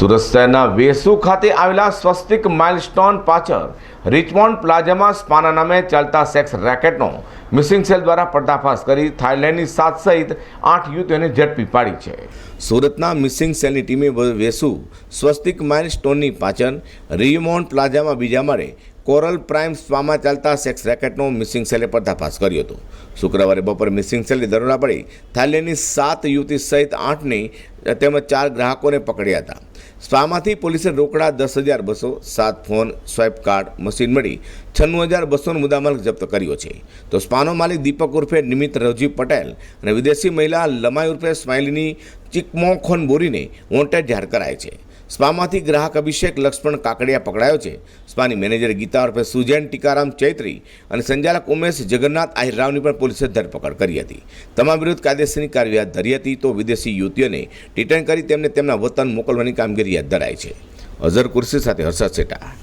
સુરત શહેરના વેસુ ખાતે આવેલા સ્વસ્તિક માઇલસ્ટોન પાછળ રિચમોન્ડ પ્લાઝામાં સ્પાના નામે ચાલતા સેક્સ રેકેટનો મિસિંગ સેલ દ્વારા પર્દાફાશ કરી થાઇલેન્ડની સાત સહિત આઠ યુવતીઓને ઝડપી પાડી છે. સુરતના મિસિંગ સેલની ટીમે વેસુ સ્વસ્તિક માઇલસ્ટોનની પાછળ રિયમોન્ડ પ્લાઝામાં બીજા માળે કોરલ પ્રાઇમ સ્પામાં ચાલતા સેક્સ રેકેટનો મિસિંગ સેલે પર્દાફાશ કર્યો હતો. શુક્રવારે બપોરે મિસિંગ સેલની દરોડા પડી થાઇલેન્ડની સાત યુવતી સહિત આઠની તેમજ ચાર ગ્રાહકોને પકડ્યા હતા. સ્પામાંથી પોલીસે રોકડા દસ હજાર બસો, સાત ફોન સ્વાઇપ કાર્ડ, મશીન મળી છન્નું હજાર બસોનો મુદ્દામાલ જપ્ત કર્યો છે. તો સ્પાનો માલિક દીપક ઉર્ફે નિમિત્ત રવજી પટેલ અને વિદેશી મહિલા લમાઈ ઉર્ફે સ્માઇલીની ચિકમોખોન બોરીને વોન્ટેડ જાહેર કરાય છે. સ્પામાંથી ગ્રાહક અભિષેક લક્ષ્મણ કાકડિયા પકડાયો છે. સ્પાની મેનેજર ગીતા ઉર્ફે સુજૈન ટીકારામ ચૈત્રી અને સંચાલક ઉમેશ જગન્નાથ આહિરરાવની પણ પોલીસે ધરપકડ કરી હતી. તમામ વિરુદ્ધ કાયદેસરની કાર્યવાહી હાથ ધરી હતી તો વિદેશી યુવતીઓને ડિટેન કરી તેમને તેમના વતન મોકલવાની કામગીરી હાથ ધરાઈ છે. અઝર કુર્સી સાથે હર્ષદ સેટા.